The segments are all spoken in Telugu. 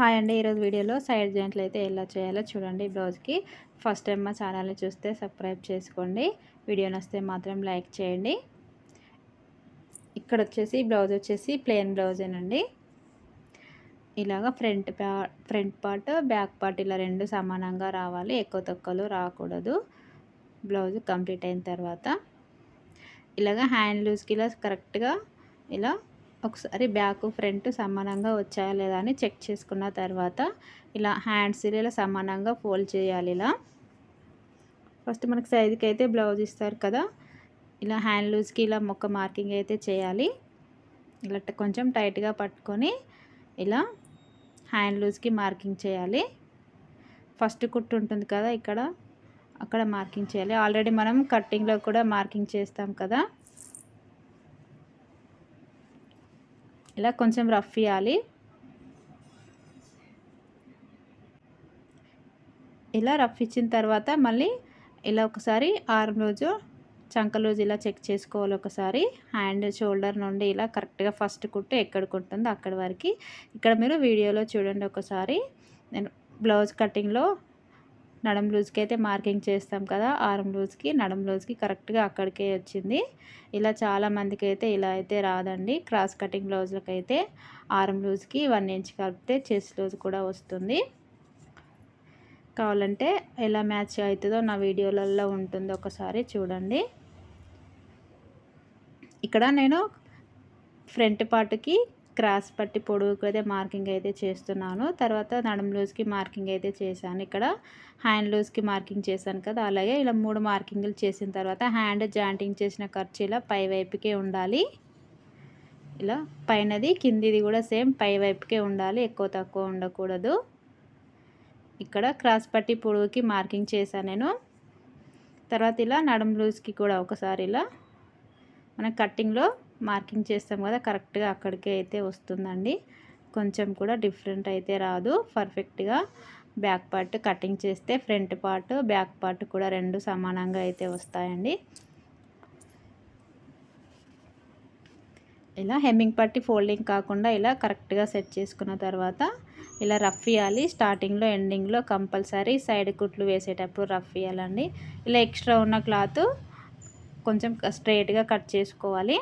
హాయ్ అండి. ఈరోజు వీడియోలో సైడ్ జాయింట్లు అయితే ఎలా చేయాలో చూడండి బ్లౌజ్కి ఫస్ట్ టైం మా ఛానల్ని చూస్తే సబ్స్క్రైబ్ చేసుకోండి. వీడియో నస్తే మాత్రం లైక్ చేయండి. ఇక్కడ వచ్చేసి బ్లౌజ్ వచ్చేసి ప్లెయిన్ బ్లౌజేనండి ఇలాగ front front part back part ఇలా రెండు సమానంగా రావాలి. ఎక్కువ తక్కువలు రాకూడదు. బ్లౌజ్ కంప్లీట్ అయిన తర్వాత ఇలాగ హ్యాండ్ లూజ్కి ఇలా కరెక్ట్గా ఇలా ఒకసారి బ్యాక్ ఫ్రంట్ సమానంగా వచ్చాయా లేదా అని చెక్ చేసుకున్న తర్వాత ఇలా హ్యాండ్స్ ఇలా సమానంగా ఫోల్డ్ చేయాలి ఇలా. ఫస్ట్ మనకు సైజుకి అయితే బ్లౌజ్ ఇస్తారు కదా. ఇలా హ్యాండ్ లూజ్కి ఇలా మొక్క మార్కింగ్ అయితే చేయాలి. ఇలా కొంచెం టైట్గా పట్టుకొని ఇలా హ్యాండ్ లూజ్కి మార్కింగ్ చేయాలి. ఫస్ట్ కుట్టు ఉంటుంది కదా ఇక్కడ. అక్కడ మార్కింగ్ చేయాలి. ఆల్రెడీ మనం కట్టింగ్లో కూడా మార్కింగ్ చేస్తాం కదా. ఇలా కొంచెం రఫ్ ఇవ్వాలి ఇలా రఫ్ ఇచ్చిన తర్వాత మళ్ళీ ఇలా ఒకసారి ఆర్మ్ రోజు చంక రోజు ఇలా చెక్ చేసుకోవాలి ఒకసారి. హ్యాండ్ షోల్డర్ నుండి ఇలా కరెక్ట్గా ఫస్ట్ కుట్టు ఎక్కడికి ఉంటుందో అక్కడి వరకు. ఇక్కడ మీరు వీడియోలో చూడండి ఒకసారి. నేను బ్లౌజ్ కటింగ్లో నడం లూజ్కి అయితే మార్కింగ్ చేస్తాం కదా ఆరం లూజ్కి నడం లూజ్కి కరెక్ట్గా అక్కడికే వచ్చింది. ఇలా చాలామందికి అయితే ఇలా అయితే రాదండి. క్రాస్ కటింగ్ బ్లౌజ్లకు అయితే ఆరం లూజ్కి వన్ ఇంచ్ కలిపితే చెస్ట్ లూజ్ కూడా వస్తుంది. కావాలంటే ఎలా మ్యాచ్ అవుతుందో నా వీడియోలలో ఉంటుంది ఒకసారి చూడండి. ఇక్కడ నేను ఫ్రంట్ పార్ట్కి క్రాస్ పట్టి పొడవుకు అయితే మార్కింగ్ అయితే చేస్తున్నాను. తర్వాత నడుం లూజ్కి మార్కింగ్ అయితే చేశాను. ఇక్కడ హ్యాండ్ లూజ్కి మార్కింగ్ చేశాను కదా అలాగే ఇలా మూడు మార్కింగ్లు చేసిన తర్వాత హ్యాండ్ జాయింటింగ్ చేసిన ఖర్చు ఇలా పై వైపుకే ఉండాలి. ఇలా పైనది కిందిది కూడా సేమ్ పై వైపుకే ఉండాలి ఎక్కువ తక్కువ ఉండకూడదు. ఇక్కడ క్రాస్ పట్టి పొడవుకి మార్కింగ్ చేశాను నేను. తర్వాత ఇలా నడుం లూజ్కి కూడా ఒకసారి ఇలా మన కట్టింగ్లో మార్కింగ్ చేస్తాం కదా కరెక్ట్గా అక్కడికే అయితే వస్తుందండి. కొంచెం కూడా డిఫరెంట్ అయితే రాదు. పర్ఫెక్ట్గా బ్యాక్ పార్ట్ కటింగ్ చేస్తే ఫ్రంట్ పార్ట్ బ్యాక్ పార్ట్ కూడా రెండు సమానంగా అయితే వస్తాయండి. ఇలా హెమ్మింగ్ పట్టి ఫోల్డింగ్ కాకుండా ఇలా కరెక్ట్గా సెట్ చేసుకున్న తర్వాత ఇలా రఫ్ ఇవ్వాలి స్టార్టింగ్లో ఎండింగ్లో కంపల్సరీ సైడ్ కుట్లు వేసేటప్పుడు రఫ్ ఇవ్వాలండి ఇలా ఎక్స్ట్రా ఉన్న క్లాత్ కొంచెం స్ట్రైట్గా కట్ చేసుకోవాలి.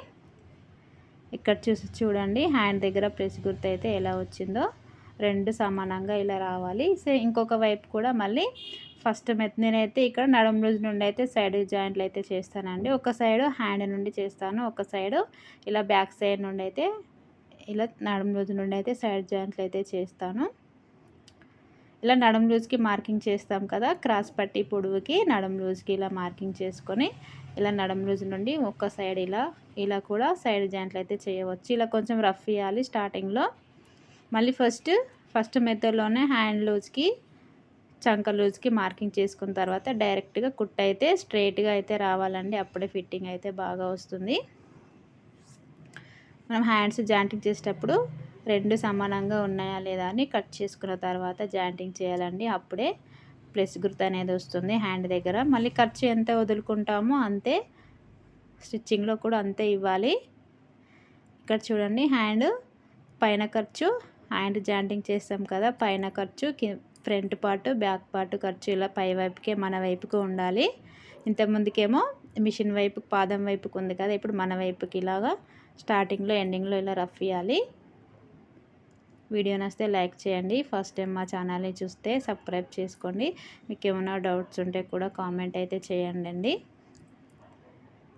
ఇక్కడ చూసి చూడండి. హ్యాండ్ దగ్గర ప్రెస్ గుర్తు అయితే ఎలా వచ్చిందో. రెండు సమానంగా ఇలా రావాలి. సో ఇంకొక వైపు కూడా మళ్ళీ ఫస్ట్ మెత్ నేనైతే ఇక్కడ నడుం రోజు నుండి అయితే సైడ్ జాయింట్లు అయితే చేస్తానండి. ఒక సైడ్ హ్యాండ్ నుండి చేస్తాను. ఒక సైడ్ ఇలా బ్యాక్ సైడ్ నుండి అయితే ఇలా నడుం రోజు నుండి అయితే సైడ్ జాయింట్లు అయితే చేస్తాను. ఇలా నడుం లూజ్కి మార్కింగ్ చేస్తాం కదా క్రాస్ పట్టి పొడవుకి నడుం లూజ్కి ఇలా మార్కింగ్ చేసుకొని ఇలా నడుం లూజ్ నుండి ఒక్క సైడ్ ఇలా ఇలా కూడా సైడ్ జాయింట్లు అయితే చేయవచ్చు. ఇలా కొంచెం రఫ్ ఇవ్వాలి స్టార్టింగ్లో. మళ్ళీ ఫస్ట్ ఫస్ట్ మెథడ్లోనే హ్యాండ్ లూజ్కి చంక లూజ్కి మార్కింగ్ చేసుకున్న తర్వాత డైరెక్ట్గా కుట్ అయితే స్ట్రైట్గా అయితే రావాలండి. అప్పుడే ఫిట్టింగ్ అయితే బాగా వస్తుంది. మనం హ్యాండ్స్ జాయింటింగ్ చేసేటప్పుడు రెండు సమానంగా ఉన్నాయా లేదా అని కట్ చేసుకున్న తర్వాత జాయింటింగ్ చేయాలండి. అప్పుడే ప్లస్ గుర్తు అనేది వస్తుంది హ్యాండ్ దగ్గర. మళ్ళీ ఖర్చు ఎంత వదులుకుంటామో అంతే స్టిచ్చింగ్లో కూడా అంతే ఇవ్వాలి. ఇక్కడ చూడండి హ్యాండ్ పైన ఖర్చు హ్యాండ్ జాయింటింగ్ చేస్తాం కదా పైన ఖర్చు ఫ్రంట్ పార్ట్ బ్యాక్ పార్ట్ ఖర్చు ఇలా పై వైపుకే మన వైపుకు ఉండాలి. ఇంతకుముందుకేమో మిషన్ వైపు పాదం వైపుకు ఉంది కదా ఇప్పుడు మన వైపుకి ఇలాగా స్టార్టింగ్లో ఎండింగ్లో ఇలా రఫ్ ఇవ్వాలి వీడియో నచ్చితే లైక్ చేయండి. ఫస్ట్ టైం మా ఛానల్ని చూస్తే సబ్స్క్రైబ్ చేసుకోండి. మీకు ఏమైనా డౌట్స్ ఉంటే కూడా కామెంట్ అయితే చేయండి అండి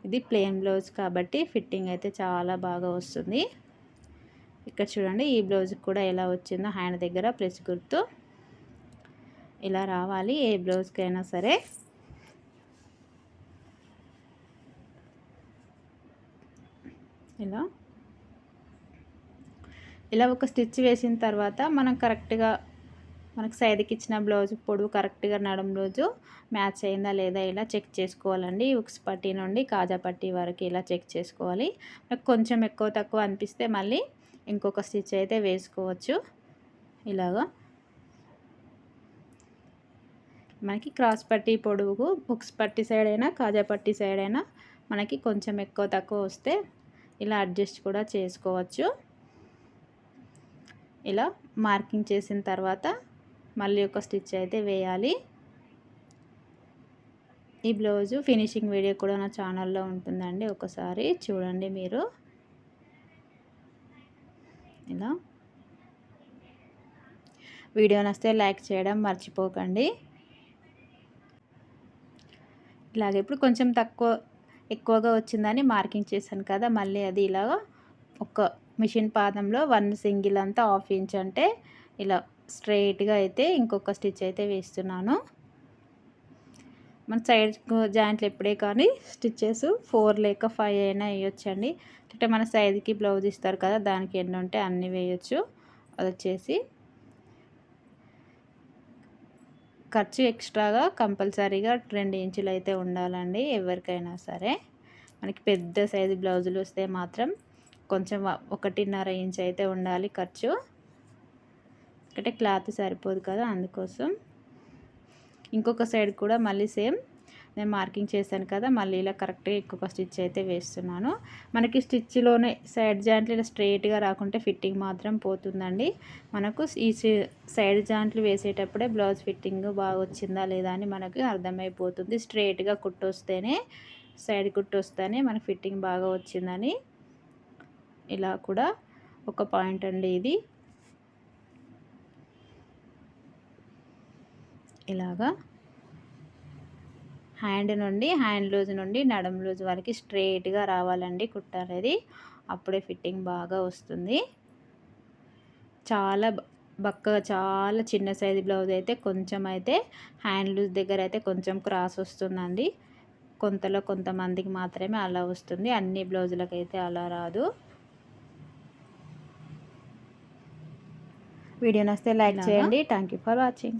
ఇది ప్లెయిన్ బ్లౌజ్ కాబట్టి ఫిట్టింగ్ అయితే చాలా బాగా వస్తుంది. ఇక్కడ చూడండి ఈ బ్లౌజ్ కూడా ఎలా వచ్చిందో హ్యాండ్ దగ్గర ప్రెస్ గుర్తు. ఇలా రావాలి ఏ బ్లౌజ్కైనా సరే. ఇలా. ఇలా ఒక స్టిచ్ వేసిన తర్వాత మనం కరెక్ట్గా మనకు సైడ్కి ఇచ్చిన బ్లౌజ్ పొడవు కరెక్ట్గా నడం రోజు మ్యాచ్ అయిందా లేదా ఇలా చెక్ చేసుకోవాలండి. ఉక్స్ పట్టీ నుండి కాజా పట్టీ వరకు ఇలా చెక్ చేసుకోవాలి. నాకు కొంచెం ఎక్కువ తక్కువ అనిపిస్తే మళ్ళీ ఇంకొక స్టిచ్ అయితే వేసుకోవచ్చు. ఇలాగా. మనకి క్రాస్ పట్టి పొడుగు బుక్స్ పట్టి సైడ్ అయినా కాజా పట్టీ సైడ్ అయినా మనకి కొంచెం ఎక్కువ తక్కువ వస్తే ఇలా అడ్జస్ట్ కూడా చేసుకోవచ్చు. ఇలా మార్కింగ్ చేసిన తర్వాత మళ్ళీ ఒక స్టిచ్ అయితే వేయాలి. ఈ బ్లౌజు ఫినిషింగ్ వీడియో కూడా నా ఛానల్లో ఉంటుందండి ఒకసారి చూడండి మీరు. ఇలా. వీడియో నస్తే లైక్ చేయడం మర్చిపోకండి. ఇలాగ ఇప్పుడు కొంచెం తక్కువ ఎక్కువగా వచ్చిందని మార్కింగ్ చేశాను కదా మళ్ళీ అది ఇలాగ ఒక మిషన్ పాదంలో వన్ సింగిల్ అంతా హాఫ్ ఇంచ్ అంటే ఇలా స్ట్రైట్గా అయితే ఇంకొక స్టిచ్ అయితే వేస్తున్నాను. మన సైడ్ జాయింట్లు ఎప్పుడే కానీ స్టిచ్చెస్ ఫోర్ లేక ఫైవ్ అయినా వేయొచ్చండి. అంటే మన సైజ్కి బ్లౌజ్ ఇస్తారు కదా దానికి ఎన్ని ఉంటే అన్ని వేయొచ్చు. అది వచ్చేసి ఖర్చు ఎక్స్ట్రాగా కంపల్సరీగా రెండు ఇంచులు అయితే ఉండాలండి ఎవరికైనా సరే. మనకి పెద్ద సైజు బ్లౌజులు వస్తే మాత్రం కొంచెం ఒకటిన్నర ఇంచ్ అయితే ఉండాలి ఖర్చు. అంటే క్లాత్ సరిపోదు కదా అందుకోసం. ఇంకొక సైడ్ కూడా మళ్ళీ సేమ్ నేను మార్కింగ్ చేశాను కదా మళ్ళీ ఇలా కరెక్ట్గా ఇంకొక స్టిచ్ అయితే వేస్తున్నాను. మనకి స్టిచ్లోనే సైడ్ జాయింట్లు ఇలా స్ట్రైట్గా రాకుంటే ఫిట్టింగ్ మాత్రం పోతుందండి. మనకు ఈ సైడ్ జాయింట్లు వేసేటప్పుడే బ్లౌజ్ ఫిట్టింగ్ బాగా వచ్చిందా లేదా అని మనకు అర్థమైపోతుంది. స్ట్రైట్గా కుట్టొస్తేనే సైడ్ కుట్టొస్తేనే మనకు ఫిట్టింగ్ బాగా వచ్చిందని. ఇలా కూడా ఒక పాయింట్ అండి ఇది. ఇలాగా. హ్యాండ్ నుండి హ్యాండ్ లూజ్ నుండి నడుం లూజ్ వరకు స్ట్రేట్గా రావాలండి కుట్ట అనేది. అప్పుడే ఫిట్టింగ్ బాగా వస్తుంది. చాలా బక్కగా చాలా చిన్న సైజు బ్లౌజ్ అయితే కొంచెం అయితే హ్యాండ్ లూజ్ దగ్గర అయితే కొంచెం క్రాస్ వస్తుందండి. కొంతలో కొంతమందికి మాత్రమే అలా వస్తుంది. అన్ని బ్లౌజులకైతే అలా రాదు. వీడియో నస్తే లైక్ చేయండి. Thank you for watching